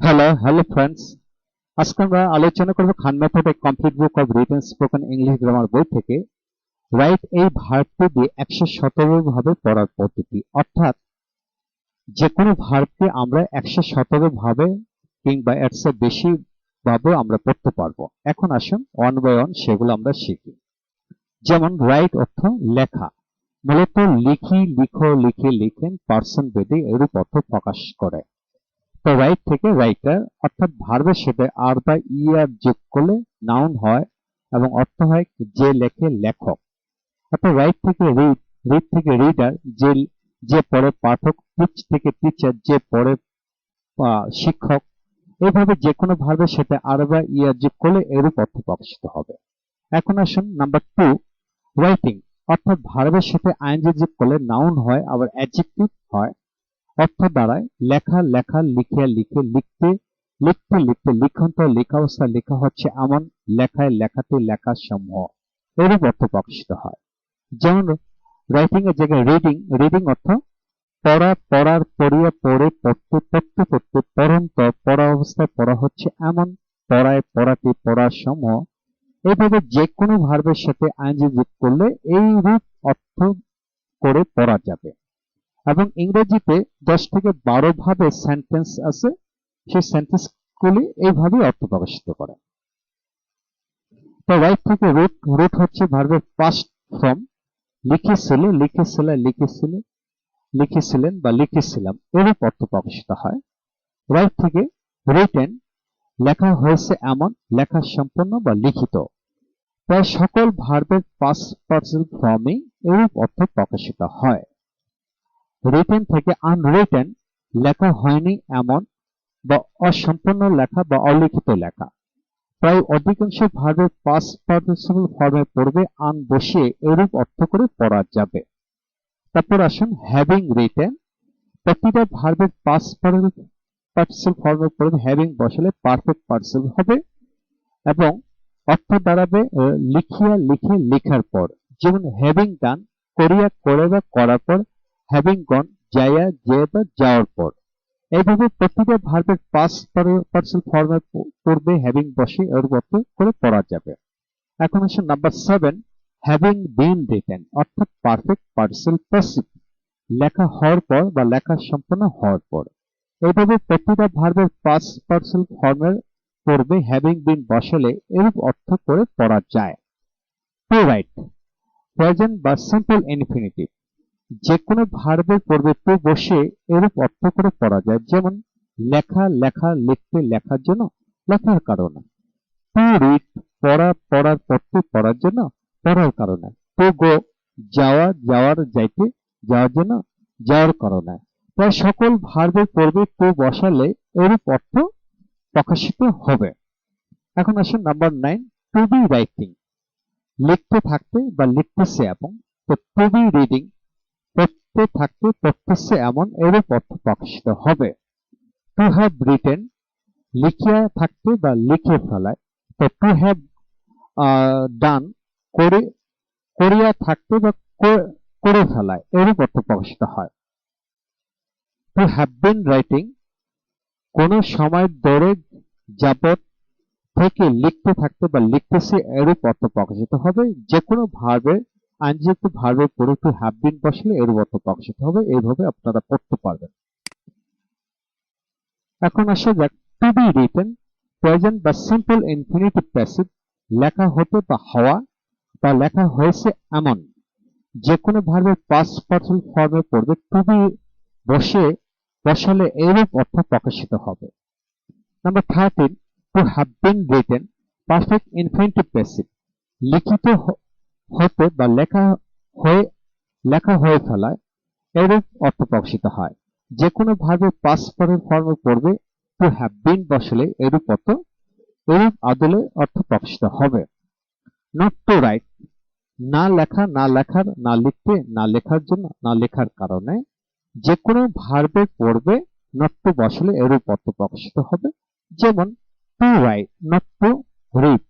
Hello hello friends আজকে আমরা আলোচনা করব Khan method complete book of written spoken English grammar বই থেকে রাইট এই ভার্বটি দিয়ে একশো সতেরো পড়ার পদ্ধতি। অর্থাৎ যে কোনো ভার্বকে আমরা একশো সতেরো ভাবে কিংবা এর চেয়ে বেশি ভাবে আমরা পড়তে পারব। এখন আসুন ওয়ান বাই ওয়ান সেগুলো আমরা শিখি। যেমন রাইট অর্থ লেখা। মূলত লিখি, লিখো, লিখে, লিখেন পার্সন বেদে এরূপ অর্থ প্রকাশ করে। তো রাইট থেকে রাইটার অর্থাৎ ভার্বের সাথে আর বা ইয়ার যোগ করলে নাউন হয় এবং অর্থ হয় যে লেখে লেখক। অর্থাৎ রাইট থেকে রিড রিড থেকে রিডার যে যে পড়ে পাঠক টিচ থেকে টিচার যে পড়ে শিক্ষক এইভাবে যে কোনো ভার্বের সাথে আর বা ইয়ার যোগ করলে এরূপ অর্থ প্রকাশিত হবে। এখন আসুন নাম্বার টু রাইটিং অর্থাৎ ভার্বের সাথে আইনজি যোগ করলে নাউন হয়, আবার অ্যাডজেক্টিভ হয়। অর্থ দাঁড়ায় লেখা লেখা, লিখিয়া, লিখে, লিখতে লিখতে লিখতে, লিখন্ত লেখা অবস্থা লেখা হচ্ছে এমন লেখায় লেখাতে লেখা সমূহ। এরূপ অর্থ প্রকাশিত হয়। যেমন রাইটিং এর জায়গায় রিডিং রিডিং অর্থ পড়া, পড়ার পড়িয়া, পড়ে, পড়তে পড়তে পড়তে পড়ন্ত পড়া অবস্থায় পড়া হচ্ছে এমন পড়ায় পড়াতে পড়ার সমূহ। এইভাবে যে কোনো ভার্বের সাথে আইনজি যোগ করলে এই রূপ অর্থ করে পড়া যাবে। এবং ইংরেজিতে দশ থেকে বারো ভাবে সেন্টেন্স আছে, সেই সেন্টেন্স গুলি এইভাবে অর্থ প্রকাশিত করে। তো রাইট থেকে রুট রুট হচ্ছে ভার্বের পাস্ট ফর্ম লিখেছিল লিখেছিল লিখেছিল, লিখেছিলেন বা লিখেছিলাম, এরূপ অর্থ প্রকাশিত হয়। রাইট থেকে রিটেন লেখা হয়েছে এমন, লেখা সম্পন্ন বা লিখিত। প্রায় সকল ভার্বের পাস্ট পার্সেল ফর্মে এরূপ অর্থ প্রকাশিত হয়। রিটেন থেকে আনরিটেন লেখা হয়নি এমন বা অসম্পূর্ণ লেখা বা অলিখিত লেখা। প্রায় অধিকাংশ ভার্বের পাস্ট পার্টিসিপল ফর্মে পড়বে আন বসিয়ে এরূপ অর্থ করে পড়া যাবে। তারপর আসুন হ্যাভিং রিটেন প্রতিটা ভার্বের পাস্ট পার্টিসিপল ফর্মে পড়বে হ্যাভিং বসালে পারফেক্ট পার্টিসিপল হবে এবং অর্থ দাঁড়াবে লিখিয়া লিখে লেখার পর। যেমন হ্যাভিং ডান করিয়া করে বা করার পর হ্যাভিং গন যাইয়া যে বা যাওয়ার পর এইভাবে প্রতিটা ভার্বের পাস পার্সেল ফর্মে পড়বে হ্যাভিং বসে এর অর্থ করে পড়া যাবে। এখন আসুন number seven having been written অর্থাৎ পারফেক্ট পার্সেল প্যাসিভ লেখা হওয়ার পর বা লেখা সম্পন্ন হওয়ার পর। এইভাবে প্রতিটা ভার্বের পাস পার্সেল ফর্মের পড়বে হ্যাভিং বিন বসালে, এরূপ অর্থ করে পড়া যায়। টু রাইট প্রেজেন্ট বা সিম্পল ইনফিনিটিভ যে কোনো ভার্বের পূর্বে টু বসে এরূপ অর্থ করে পড়া যায়। যেমন, লেখা লেখা, লিখতে, লেখার জন্য, লেখার কারণে। টু রিড পড়া, পড়ার পড়তে, পড়ার জন্য, পড়ার কারণে। টু গো যাওয়া, যাওয়ার, যাইতে, যাওয়ার জন্য, যাওয়ার কারণে। প্রায় সকল ভার্বের পূর্বে টু বসালে এরূপ অর্থ প্রকাশিত হবে। এখন আসুন number nine to be writing লিখতে থাকতে বা লিখতেছে এবং তো টু বি রিডিং পড়তে থাকতে পড়তেছে এমন এরূপ অর্থ প্রকাশিত হবে। টু হ্যাভ রিটেন লিখিয়া থাকতে বা লিখে ফেলায়, তো টু হ্যাভ ডান করে, করিয়া থাকতে বা করে ফেলায় এরূপ অর্থ প্রকাশিত হয়। টু হ্যাভ বিন রাইটিং কোন সময় ধরে যাবত থেকে লিখতে থাকতে বা লিখতেছে এরূপ অর্থ প্রকাশিত হবে যে কোনো ভার্বের আইনযুক্ত ভার্বের পরে টু হ্যাভ বিন বসলে এরূপ অর্থ প্রকাশিত হবে, এইভাবে আপনারা পড়তে পারবেন। এখন আসা যাক টু বি রিটেন প্রেজেন্ট বা সিম্পল ইনফিনিটিভ প্যাসিভ লেখা হতে বা হওয়া বা লেখা হয়েছে এমন। যে কোনো ভার্বের পাস্ট পার্সন ফর্মে পড়বে টু বি বসে, বসালে এরূপ অর্থ প্রকাশিত হবে। Number thirteen to have been written perfect infinitive passive লিখিত হতে বা লেখা হয়ে লেখা হয়ে ফেলায় এরূপ অর্থ প্রকাশিত হয়। যে কোনো ভার্বের পাস্ট ফর্মে পড়বে টু হ্যাভ বিন বসলে এরূপ অর্থ, এরূপ আদলে অর্থ প্রকাশিত হবে। নট টু রাইট না লেখা, না লেখার, না লিখতে, না লেখার জন্য, না লেখার কারণে যে কোনো ভার্বের পড়বে নট টু বসলে এরূপ অর্থ প্রকাশিত হবে। যেমন to write not to read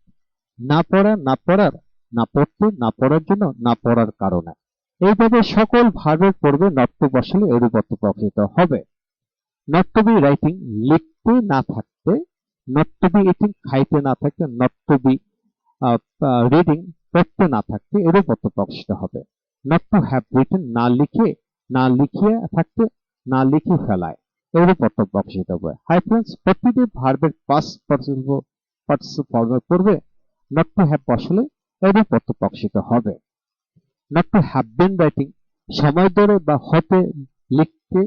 না পড়া, না পড়ার না পড়তে, না পড়ার জন্য, না পড়ার কারণে। এইভাবে সকল ভার্বের পূর্বে নট টু বসলে এরূপ অর্থ প্রকাশিত হবে। নট রাইটিং লিখতে না থাকতে নট টু খাইতে না থাকতে নট রিডিং পড়তে না থাকতে এরূপ অর্থ প্রকাশিত হবে। নট টু হ্যাভ রিটেন না লিখে, না লিখিয়ে থাকতে, না লিখে ফেলায় এরূপ অর্থ প্রকাশিত হবে। হাই ফ্রেন্ডস প্রতিটি ভার্বের পাস পার্টিসিপল ফর্মের পূর্বে নট টু হ্যাভ বসলে অর্থ প্রকাশিত হবে। Not to have been writing সময় ধরে বা হতে লিখতে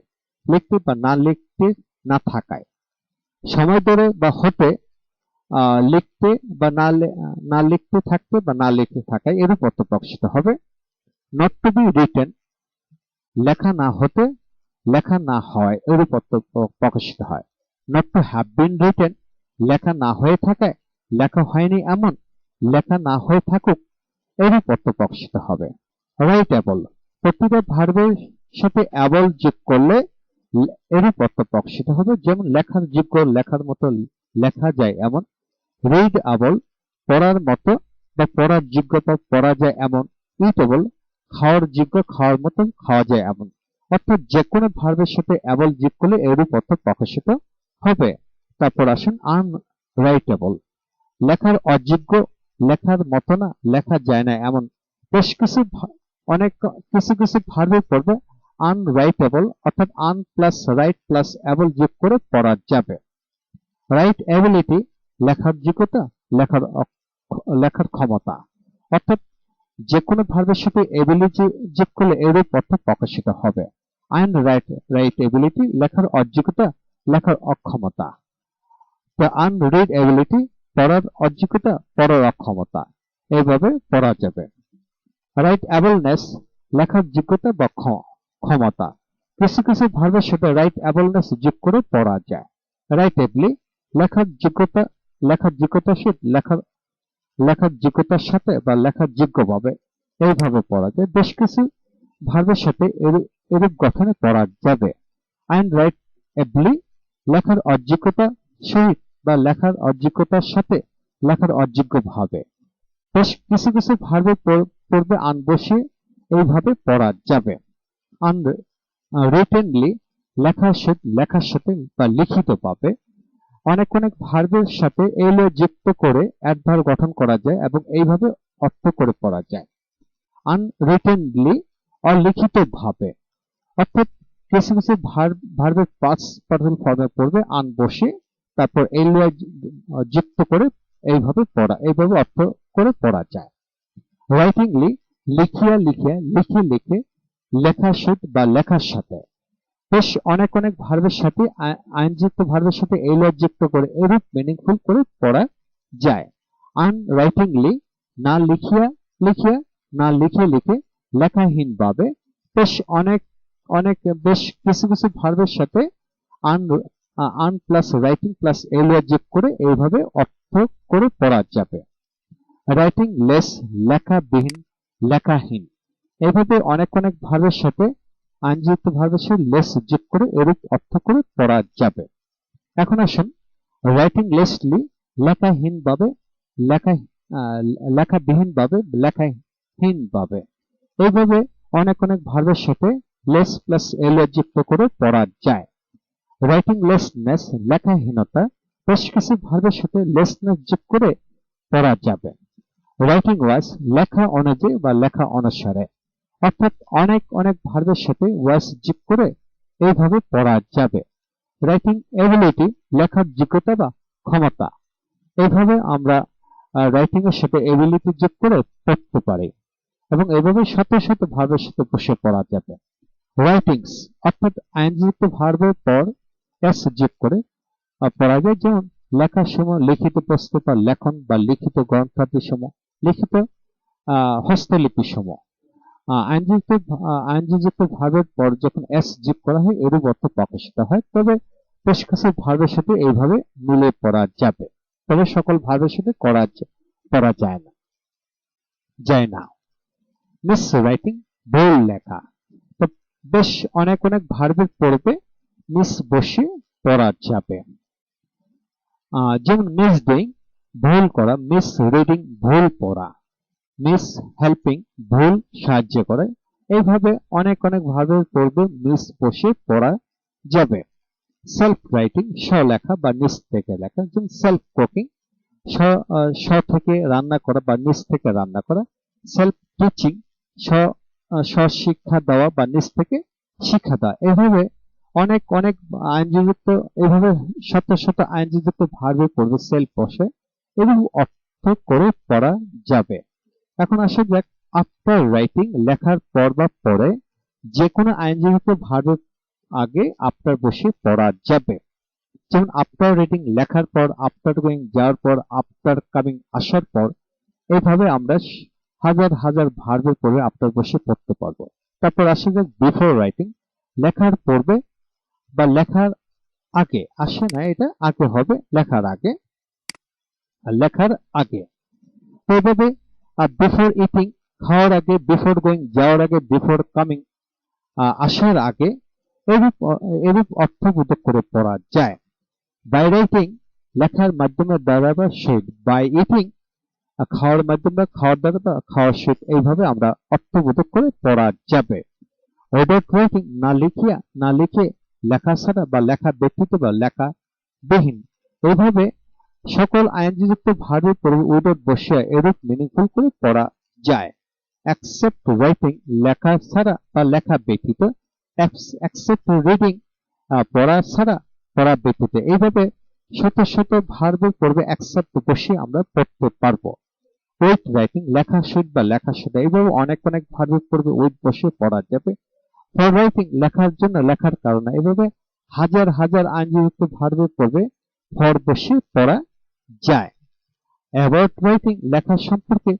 লিখতে বা না লিখতে না থাকায়। সময় ধরে বা হতে লিখতে বা না না লিখতে থাকতে বা না লিখতে থাকায় এরূপ অর্থ প্রকাশিত হবে। নট টু বি রিটেন লেখা না হতে, লেখা না হয় এরূপ অর্থ প্রকাশিত হয়। Not to have been written লেখা না হয়ে থাকায়, লেখা হয়নি এমন লেখা না হয়ে থাকুক এরূপ অর্থ প্রকাশিত হবে রাইট অ্যাবল প্রতিটা ভার্বের সাথে অ্যাবল যোগ করলে এরূপ অর্থ প্রকাশিত হবে। যেমন লেখার যোগ্য লেখার মতো লেখা যায় এমন। রিড আবল পড়ার মতো বা পড়ার যোগ্যতা পড়া যায় এমন। ইটেবল খাওয়ার যোগ্য খাওয়ার মতো খাওয়া যায় এমন। অর্থাৎ যে কোনো ভার্বের সাথে অ্যাবল যোগ করলে এরূপ অর্থ প্রকাশিত হবে। তারপর আসেন আন রাইটেবল লেখার অযোগ্য লেখার মতো না, লেখা যায় না এমন। বেশ কিছু অনেক কিছু কিছু ভার্বের পড়বে আনরাইটেবল অর্থাৎ un plus write plus able যোগ করে পড়া যাবে। রাইট অ্যাবিলিটি লেখার যোগ্যতা, লেখার লেখার ক্ষমতা। অর্থাৎ যে কোনো ভার্বের সাথে এবিলিটি যোগ করলে এরূপ অর্থ প্রকাশিত হবে। আইন রাইট রাইট এবিলিটি লেখার অযোগ্যতা, লেখার অক্ষমতা। আনরিড এবিলিটি পড়ার অযোগ্যতা, পড়ার অক্ষমতা এইভাবে পড়া যাবে। রাইট অ্যাবলনেস লেখার যোগ্যতা বা ক্ষমতা। কিছু কিছু ভার্বের সাথে রাইট অ্যাবলনেস যোগ করে পড়া যায়। রাইট এবলি লেখার যোগ্যতা, লেখার যোগ্যতার সাথে, লেখার লেখার যোগ্যতার সাথে বা লেখার যোগ্যভাবে এইভাবে পড়া যায়। বেশ কিছু ভার্বের সাথে এরূপ গঠনে পড়া যাবে। আইন রাইট এবলি লেখার অযোগ্যতা সহিত বা লেখার অযোগ্যতার সাথে লেখার অযোগ্য ভাবে। বেশ কিছু কিছু ভার্বে পড়বে আন বসিয়ে এইভাবে পড়া যাবে। আন রিটেনলি লেখার সাথে লেখার সাথে বা লিখিত পাবে অনেক অনেক ভার্বের সাথে এলো যুক্ত করে অ্যাডভার গঠন করা যায় এবং এইভাবে অর্থ করে পড়া যায়। আনরিটেনলি অলিখিত ভাবে অর্থাৎ কিছু কিছু ভার্বের পাঁচ পার্সেন্ট ফর্মে পড়বে আন বসে তারপর এলো যুক্ত করে এইভাবে পড়া, এইভাবে অর্থ করে পড়া যায়। রাইটিংলি লিখিয়া লিখিয়া, লিখে লিখে লেখার সাথে বা লেখার সাথে, বেশ অনেক অনেক ভার্বের সাথে আইনযুক্ত ভার্বের সাথে এই যুক্ত করে এরূপ মিনিংফুল করে পড়া যায়। আন রাইটিংলি না লিখিয়া লিখিয়া, না লিখে লিখে লেখাহীন ভাবে বেশ অনেক অনেক, বেশ কিছু কিছু ভার্বের সাথে un un plus writing plus এলিয়া যোগ করে এইভাবে অর্থ করে পড়া যাবে। রাইটিং লেস লেখাবিহীন, লেখাহীন। এইভাবে অনেক অনেক ভার্বের সাথে আইনযুক্ত ভার্বের সাথে লেস যোগ করে এরূপ অর্থ করে পড়া যাবে। এখন আসুন রাইটিং লেসলি লেখাহীন ভাবে, লেখা লেখাবিহীন ভাবে, লেখাহীন ভাবে। এইভাবে অনেক অনেক ভার্বের সাথে লেস প্লাস এলিয়া যুক্ত করে পড়া যায়। রাইটিং লেসনেস লেখাহীনতা, বেশ কিছু ভার্বের সাথে লেসনেস যোগ করে পড়া যাবে। রাইটিং ওয়াইজ লেখা অনুযায়ী বা লেখা অনুসারে। অর্থাৎ অনেক অনেক ভার্বের সাথে ওয়াইস যোগ করে এইভাবে পড়া যাবে। রাইটিং এবিলিটি লেখার যোগ্যতা বা ক্ষমতা। এইভাবে আমরা রাইটিং এর সাথে এবিলিটি যোগ করে পড়তে পারি। এবং এভাবে শত শত ভার্বের সাথে বসে পড়া যাবে। রাইটিংস অর্থাৎ আইনযুক্ত ভার্বের পর এস যোগ করে পড়া যায় যেমন লেখার সময় লিখিত প্রস্তুত বা লেখন বা লিখিত গ্রন্থাদি সময়, লিখিত হস্তলিপি সময়। আইনযুক্ত আইনযুক্ত পর যখন এস যোগ করা হয়, এরূপ অর্থ প্রকাশিত হয়। তবে সাথে এইভাবে মিলে পড়া যাবে। তবে সকল ভার্বের সাথে করা যায় না। যায় না। মিস রাইটিং ভুল লেখা। বেশ অনেক অনেক ভার্বের পড়বে মিস বসে পড়া যাবে যেমন মিস ডুইং ভুল করা মিস রিডিং ভুল পড়া মিস হেল্পিং ভুল সাহায্য করে, এইভাবে অনেক অনেক ভাবে পড়বে মিস বসে পড়া যাবে। সেলফ রাইটিং স্বলেখা বা নিজ থেকে লেখা, যেমন সেলফ কুকিং স্ব থেকে রান্না করা বা নিজ থেকে রান্না করা সেলফ টিচিং স্ব শিক্ষা দেওয়া বা নিজ থেকে শিক্ষা দেওয়া এভাবে অনেক অনেক আইনজীবিত এভাবে শত শত আইনজীবিত ভার্বে পড়বে সেলফ বসে এবং অর্থ করে পড়া যাবে। এখন আসা যাক আফটার রাইটিং লেখার পর বা পরে যে কোনো আইনজীবিত ভার্বের আগে আফটার বসে পড়া যাবে। যেমন আফটার রিডিং লেখার পর আফটার গোয়িং যাওয়ার পর আফটার কামিং আসার পর, এভাবে আমরা হাজার হাজার ভার্বের পরে আফটার বসে পড়তে পারব। তারপর আসে যাক বিফোর রাইটিং লেখার পূর্বে বা লেখার আগে আসে না, এটা আগে হবে, লেখার আগে। লেখার আগে। তো এইভাবে বিফোর ইটিং খাওয়ার আগে বিফোর গোয়িং যাওয়ার আগে বিফোর কামিং আসার আগে, এরূপ এরূপ অর্থবোধ করে পড়া যায়। বাই রাইটিং লেখার মাধ্যমে দ্বারা বা শেড বাই ইটিং খাওয়ার মাধ্যমে খাওয়ার দ্বারা বা খাওয়ার শেড এইভাবে আমরা অর্থবোধক করে পড়া যাবে। উইদাউট রাইটিং না লিখিয়া, না লিখে লেখা ছাড়া বা লেখা ব্যতীত বা লেখা বিহীন। এইভাবে সকল আইনযুক্ত ভার্বের পূর্বে উইদাউট বসিয়া এরূপ মিনিংফুল করে পড়া যায়। অ্যাকসেপ্ট রাইটিং লেখা ছাড়া বা লেখা ব্যতীত অ্যাকসেপ্ট রিডিং পড়া ছাড়া পড়া ব্যতীত। এইভাবে শত শত ভার্বের পর্বে অ্যাকসেপ্ট বসিয়ে আমরা পড়তে পারব। ওয়েট রাইটিং লেখা শিট বা লেখা সেটা এইভাবে অনেক অনেক ভার্বের পর্বে উইথ বসিয়ে পড়া যাবে। ফর রাইটিং লেখার জন্য লেখার কারণে। এভাবে হাজার হাজার আইনযুক্ত ভার্বের পূর্বে ফর বসিয়ে পড়া যায়। অ্যাবাউট রাইটিং লেখা সম্পর্কে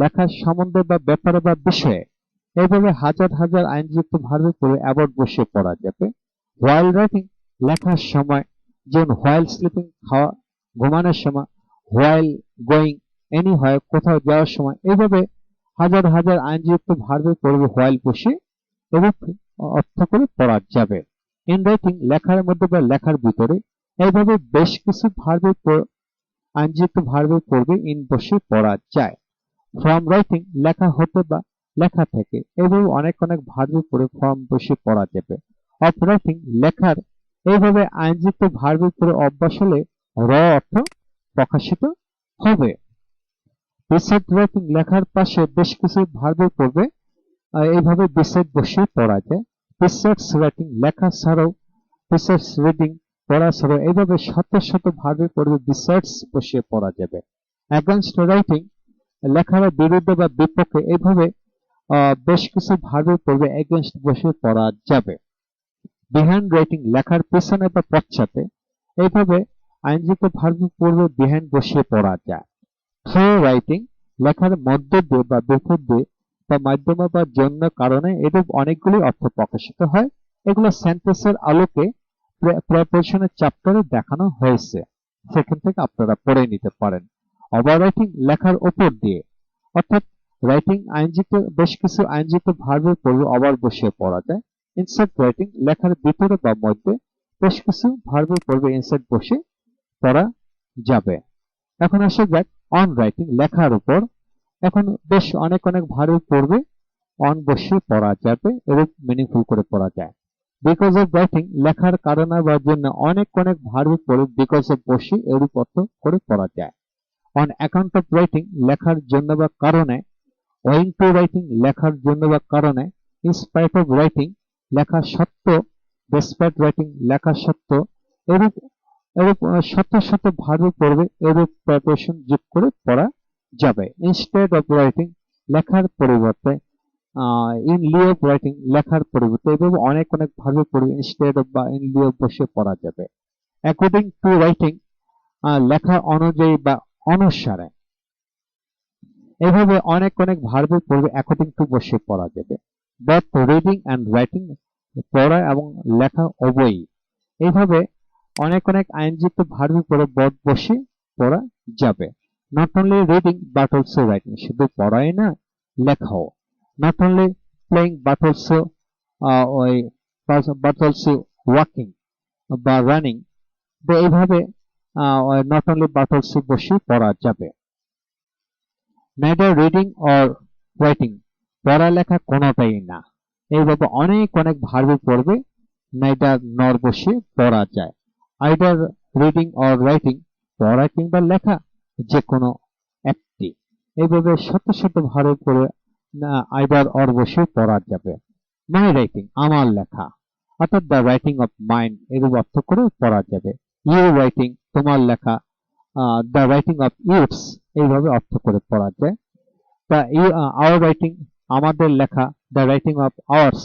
লেখার সম্বন্ধে বা ব্যাপারে বা বিষয়ে এইভাবে হাজার হাজার আইনযুক্ত ভার্বের পরে অ্যাবাউট বসিয়ে পড়া যাবে। হোয়াইল রাইটিং লেখার সময়, যেমন হোয়াইল স্লিপিং খাওয়া, ঘুমানোর সময় হোয়াইল গোয়িং এনি হয় কোথাও যাওয়ার সময়, এভাবে হাজার হাজার আইনযুক্ত ভার্বের পড়বে হোয়াইল বসে এবং অর্থ করে পড়া যাবে। ইন রাইটিং লেখার মধ্যে বা লেখার ভিতরে এইভাবে বেশ কিছু ভার্বের আইনযুক্ত ভার্বের পড়বে ইন বসে পড়া যায়। ফ্রম রাইটিং লেখা হতে বা লেখা থেকে এইভাবে অনেক অনেক ভার্বের পড়ে ফর্ম বসে পড়া যাবে। অফ রাইটিং লেখার এইভাবে আইনযুক্ত ভার্বের পরে অভ্যাস হলে র অর্থ প্রকাশিত হবে। বিসাইড রাইটিং লেখার পাশে বেশ কিছু ভার্বের পড়বে এইভাবে বিসাইড বসিয়ে পড়া যায়। বিসাইডস রাইটিং লেখা ছাড়াও বিসাইডস রিডিং পড়া ছাড়াও এইভাবে শত শত ভার্বের পড়বে বিসাইডস বসিয়ে পড়া যাবে। অ্যাগেনস্ট রাইটিং লেখার বিরুদ্ধে বা বিপক্ষে এইভাবে বেশ কিছু ভার্বের পড়বে এগেনস্ট বসে পড়া যাবে। বিহাইন্ড রাইটিং লেখার পেছনে বা পশ্চাতে এইভাবে আইনযুক্ত ভার্ব পূর্বে বিহাইন্ড বসিয়ে পড়া যায়। থ্রো রাইটিং লেখার মধ্য দিয়ে বা বিপদ দিয়ে বা মাধ্যমে বা জন্য কারণে এরূপ অনেকগুলি অর্থ প্রকাশিত হয়। এগুলো সেন্টেন্সের আলোকে প্রেপারেশনের চ্যাপ্টারে দেখানো হয়েছে। সেখান থেকে আপনারা পড়ে নিতে পারেন। ওভার রাইটিং লেখার ওপর দিয়ে। অর্থাৎ রাইটিং আইনযুক্ত বেশ কিছু আইনযুক্ত ভার্বের পূর্বে ওভার বসিয়ে পড়া যায়। ইনসার্ট রাইটিং লেখার ভিতরে বা মধ্যে বেশ কিছু ভার্বের পূর্বে ইনসার্ট বসে পড়া যাবে। এখন আসা যাক অন রাইটিং লেখার উপর। এখন বেশ অনেক অনেক ভার্বের পূর্বে অন বসিয়ে পড়া যাবে এরূপ মিনিংফুল করে পড়া যায়। বিকজ অফ রাইটিং লেখার কারণে বা জন্য অনেক অনেক ভার্বের পরে বিকজ অফ বসে এরূপ অর্থ করে পড়া যায়। অন অ্যাকাউন্ট অফ রাইটিং লেখার জন্য বা কারণে ওয়িং টু রাইটিং লেখার জন্য বা কারণে ইনস্পাইট অফ রাইটিং লেখা সত্ত্বেও ডেসপাইট রাইটিং লেখা সত্ত্বেও এরূপ এরূপ শত শত ভার্বে পড়বে এরূপ প্রিপারেশন যোগ করে পড়া যাবে। ইনস্টেড অফ রাইটিং লেখার পরিবর্তে ইন লিও অফ রাইটিং লেখার পরিবর্তে, এভাবে অনেক অনেক ভার্বে পড়বে ইনস্টেড অফ বা ইন লিও বসে পড়া যাবে। অ্যাকর্ডিং টু রাইটিং লেখা অনুযায়ী বা অনুসারে, এভাবে অনেক অনেক ভার্বে পড়বে অ্যাকর্ডিং টু বসে পড়া যাবে। বাট রিডিং অ্যান্ড রাইটিং পড়া এবং লেখা উভয়ই। এইভাবে অনেক অনেক আইনযুক্ত ভার্বে পড়ে বট বসে পড়া যাবে। Not only reading but also writing শুধু পড়াই না, লেখাও। Not only playing but also ওই বাট অলসো ওয়াকিং বা রানিং তো এইভাবে নট অনলি বাট অলসো বসে পড়া যাবে। নেদার রিডিং অর রাইটিং পড়ালেখা কোনোটাই না। এইভাবে অনেক অনেক ভার্বে পড়বে নাইডার নর বসিয়ে পড়া যায়। আইডার রিডিং অর রাইটিং পড়া কিংবা লেখা যে কোনো একটি। এইভাবে শত শত ভারে করে আইডার অর বসিয়ে পড়া যাবে। মাই রাইটিং আমার লেখা। অর্থাৎ দ্য রাইটিং অফ মাইন্ড এরূপ অর্থ করে পড়া যাবে। ইউ রাইটিং তোমার লেখা দ্য রাইটিং অফ ইউথস এইভাবে অর্থ করে পড়া যায়। দ্য আওয়ার রাইটিং আমাদের লেখা the writing of ours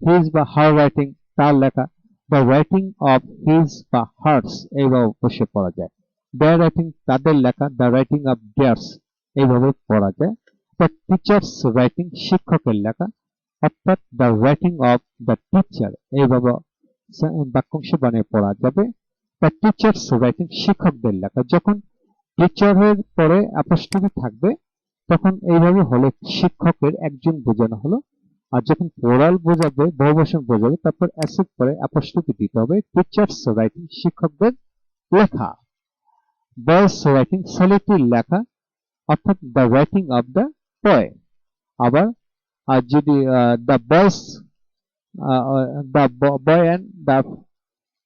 his বা হার রাইটিং তার লেখা দ্য রাইটিং অফ হিজ বা হার্স এইভাবে বসে পড়া যায়। দেয়ার রাইটিং তাদের লেখা দ্য রাইটিং অফ দেয়ার্স এইভাবে পড়া যায়। দ্য টিচার্স রাইটিং শিক্ষকের লেখা, অর্থাৎ the writing of the teacher এইভাবে বাক্যাংশ বানিয়ে পড়া যাবে। দ্য টিচার্স রাইটিং শিক্ষকদের লেখা, যখন টিচারের পরে অ্যাপোস্ট্রফি থাকবে, তখন এইভাবে হলে শিক্ষকের একজন বোঝানো হলো, আর যখন পোরাল বোঝাবে, বহুবচন বোঝাবে, তারপর অ্যাসিড পরে অ্যাপোস্ট্রফি দিতে হবে। টিচার্স রাইটিং শিক্ষকদের লেখা। বয়েস রাইটিং ছেলেটির লেখা, অর্থাৎ the writing of the boy আবার, আর যদি the boys the boy and the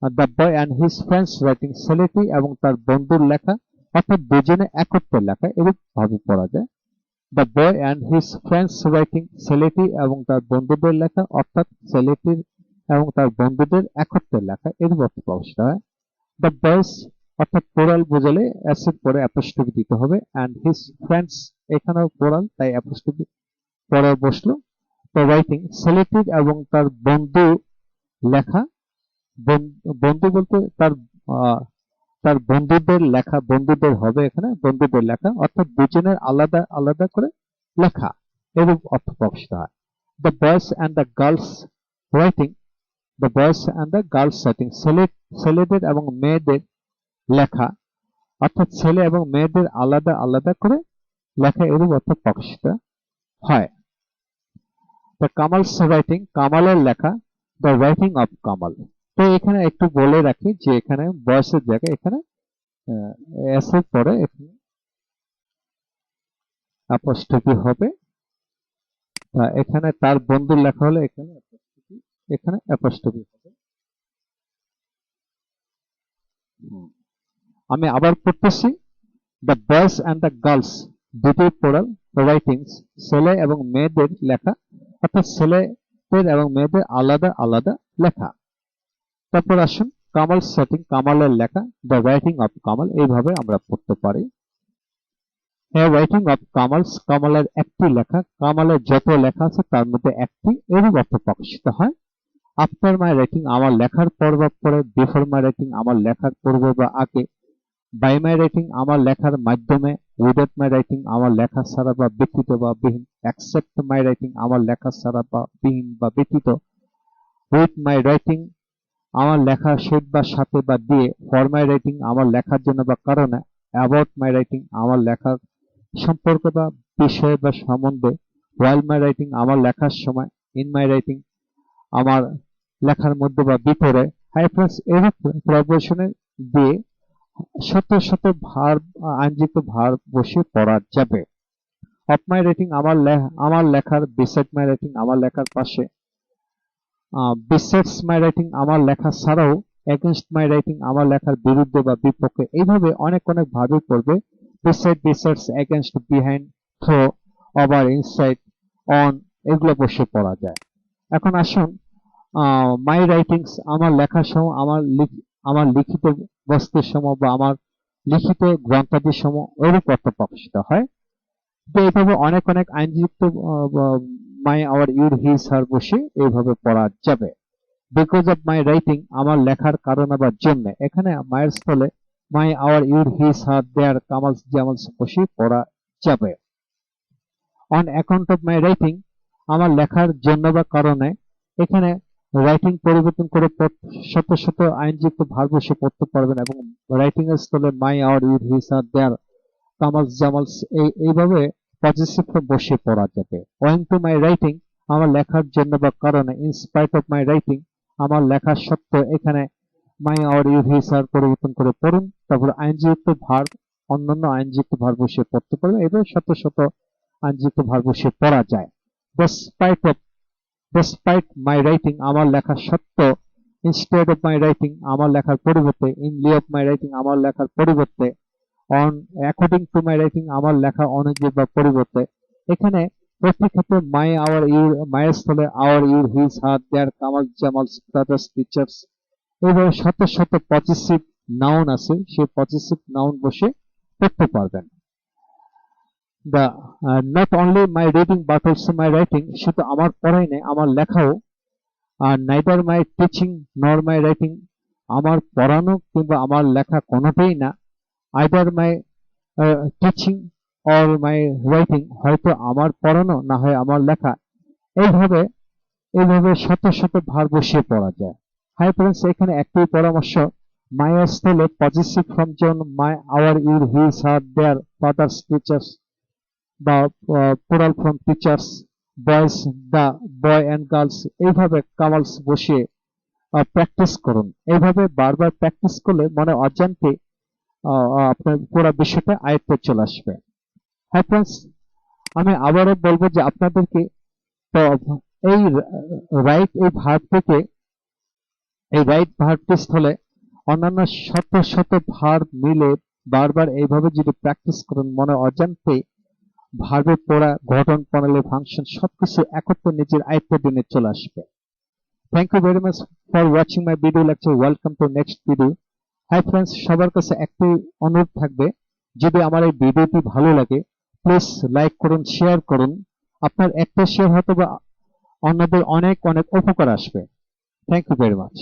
the boy and his friends writing ছেলেটি এবং তার বন্ধুর লেখা, অর্থাৎ দুজনে একত্রে লেখা, এরূপ ভাবে পড়া যায়। The boy and his friends writing ছেলেটি এবং তার বন্ধুদের লেখা, অর্থাৎ ছেলেটির এবং তার বন্ধুদের একত্রে লেখা, এরূপ অর্থ প্রকাশিত হয়। দ্য বয়েস অর্থাৎ পোরাল বোঝালে অ্যাসিড পরে অ্যাপোস্ট্রফি দিতে হবে অ্যান্ড হিজ ফ্রেন্ডস এখানেও পোরাল তাই অ্যাপোস্ট্রফি পরে বসল। তো রাইটিং ছেলেটির এবং তার বন্ধু লেখা বন্ধু বলতে তার তার বন্ধুদের লেখা, বন্ধুদের হবে এখানে, বন্ধুদের লেখা, অর্থাৎ দুজনের আলাদা আলাদা করে লেখা, এরূপ অর্থ প্রকাশিত হয়। The boys and the girls writing the boys and the girls writing ছেলে ছেলেদের এবং মেয়েদের লেখা। অর্থাৎ ছেলে এবং মেয়েদের আলাদা আলাদা করে লেখা এরূপ অর্থ প্রকাশিত হয়। দ্য কামালস রাইটিং কামালের লেখা দ্য রাইটিং অফ কামাল তো এখানে একটু বলে রাখি যে এখানে বয়সের জায়গায় এখানে এসের পরে এখানে। অ্যাপোস্ট্রফি হবে। এখানে তার বন্ধুর লেখা হলে এখানে এখানে অ্যাপোস্ট্রফি হবে। আমি আবার পড়তেছি the boys and the girls দুটি পোড়াল রাইটিংস ছেলে এবং মেয়েদের লেখা, অর্থাৎ ছেলেদের এবং মেয়েদের আলাদা আলাদা লেখা। তারপর আসুন, কামাল সেটিং কামালের লেখা দ্য রাইটিং অফ কামাল এইভাবে আমরা পড়তে পারি। হ্যাঁ রাইটিং অফ কামালস কামালের একটি লেখা, কামালের যত লেখা আছে তার মধ্যে একটি এরূপ অর্থ প্রকাশিত হয়। আফটার মাই রাইটিং আমার লেখার পর পরে বিফোর মাই রাইটিং আমার লেখার পূর্বে বা আগে বাই মাই রাইটিং আমার লেখার মাধ্যমে উইদাউট মাই রাইটিং আমার লেখা ছাড়া বা ব্যতীত বা বিহীন অ্যাকসেপ্ট মাই রাইটিং আমার লেখা ছাড়া বা বিহীন বা ব্যতীত উইথ মাই রাইটিং আমার লেখা সহিত বা সাথে বা দিয়ে ফর মাই রাইটিং আমার লেখার জন্য বা কারণে অ্যাবাউট মাই রাইটিং আমার লেখার সম্পর্কে বা বিষয় বা সম্বন্ধে ওয়াইল মাই রাইটিং আমার লেখার সময় ইন মাই রাইটিং আমার লেখার মধ্যে বা ভিতরে হাইফ্রেন্স এরূপ প্রবচনে দিয়ে শত শত ভার আঞ্জিত ভার বসে পড়া যাবে। অফ মাই রাইটিং আমার আমার লেখার বিসাইড মাই রাইটিং আমার লেখার পাশে। বিসাইডস মাই রাইটিং আমার লেখা ছাড়াও এগেনস্ট মাই রাইটিং আমার লেখার বিরুদ্ধে বা বিপক্ষে এইভাবে অনেক অনেক ভাবে পড়বে beside besides against behind through over inside on এগুলো বসে পড়া যায়। এখন আসুন মাই রাইটিংস আমার লেখার সহ আমার আমার লিখিত বস্তুর সময় বা আমার লিখিত গ্রন্থাদির সময় ওইরূপ অর্থ প্রকাশিত হয়। তো এইভাবে অনেক অনেক আইনযুক্ত my our your his her বসে এইভাবে পড়া যাবে। বিকজ অফ মাই রাইটিং আমার লেখার কারণ আবার জন্য। এখানে মায়ের স্থলে my our your his her their Kamal's Jamal's বসে পড়া যাবে। On account of my writing আমার লেখার জন্য বা কারণে এখানে রাইটিং পরিবর্তন করে শত শত আইনযুক্ত ভার বসে পড়তে পারবেন এবং রাইটিং এর স্থলে my our your his her their Kamal's Jamal's এইভাবে পজিটিভ বসে পড়া যাবে। ওয়েন টু মাই রাইটিং আমার লেখার জন্য বা কারণে ইনস্পাইট অফ মাই রাইটিং আমার লেখার সত্ত্বেও এখানে মাই আওয়ার ইউ হিসার পরিবর্তন করে পড়ুন। তারপর আইনযুক্ত ভার, অন্যান্য আইনযুক্ত ভার বসে পড়তে পারবে এবার শত শত আইনযুক্ত ভার বসে পড়া যায়। Despite of despite my writing আমার লেখা সত্ত্বেও ইনস্টেড অফ মাই রাইটিং আমার লেখার পরিবর্তে in lieu of my writing আমার লেখার পরিবর্তে on according to my writing আমার লেখা অনুযায়ী বা পরিবর্তে। এখানে প্রতি ক্ষেত্রে মাই আওয়ার ইউর মায়ের স্থলে আওয়ার ইউর হিজ হাত their Kamal Jamal's brothers teachers এইভাবে শত শত পজিটিভ নাউন আছে, সেই পজিটিভ নাউন বসে পড়তে পারবেন। The not only my reading but also my writing শুধু আমার পড়াই নেই আমার লেখাও, আর নাইদার মাই টিচিং নর মাই রাইটিং আমার পড়ানো কিংবা আমার লেখা কোনোটাই না either my teaching or my writing হয়তো আমার পড়ানো না হয় আমার লেখা। এইভাবে এইভাবে শত শত ভার বসিয়ে পড়া যায়। হাই ফ্রেন্ডস এখানে একটি পরামর্শ। মায়ের স্থলে positive from John my our your his her their fathers teachers বা plural from teachers boys the boy and girls এইভাবে কামালস বসিয়ে প্র্যাকটিস করুন। এইভাবে বারবার প্র্যাকটিস করলে মনে অজান্তে আপনার পুরো বিষয়টা আয়ত্তে চলে আসবে। হ্যাঁ ফ্রেন্ডস আমি আবারও বলব যে আপনাদেরকে এই রাইট এই ভার্ব থেকে, এই রাইট ভার্বটি স্থলে অন্যান্য শত শত ভার্ব মিলে বারবার এইভাবে যদি প্র্যাকটিস করেন, মনে অজান্তে ভার্বে পড়া, গঠন, প্রণালী ফাংশন সবকিছু একত্রে নিজের আয়ত্তাধীনে চলে আসবে। Thank you very much for watching my video lecture welcome to next video hi friends সবার কাছে একটি অনুরোধ থাকবে। যদি আমার এই ভিডিওটি ভালো লাগে প্লিজ লাইক করুন শেয়ার করুন। আপনার একটা শেয়ার হয়তো বা অন্যদের অনেক অনেক উপকার আসবে। Thank you very much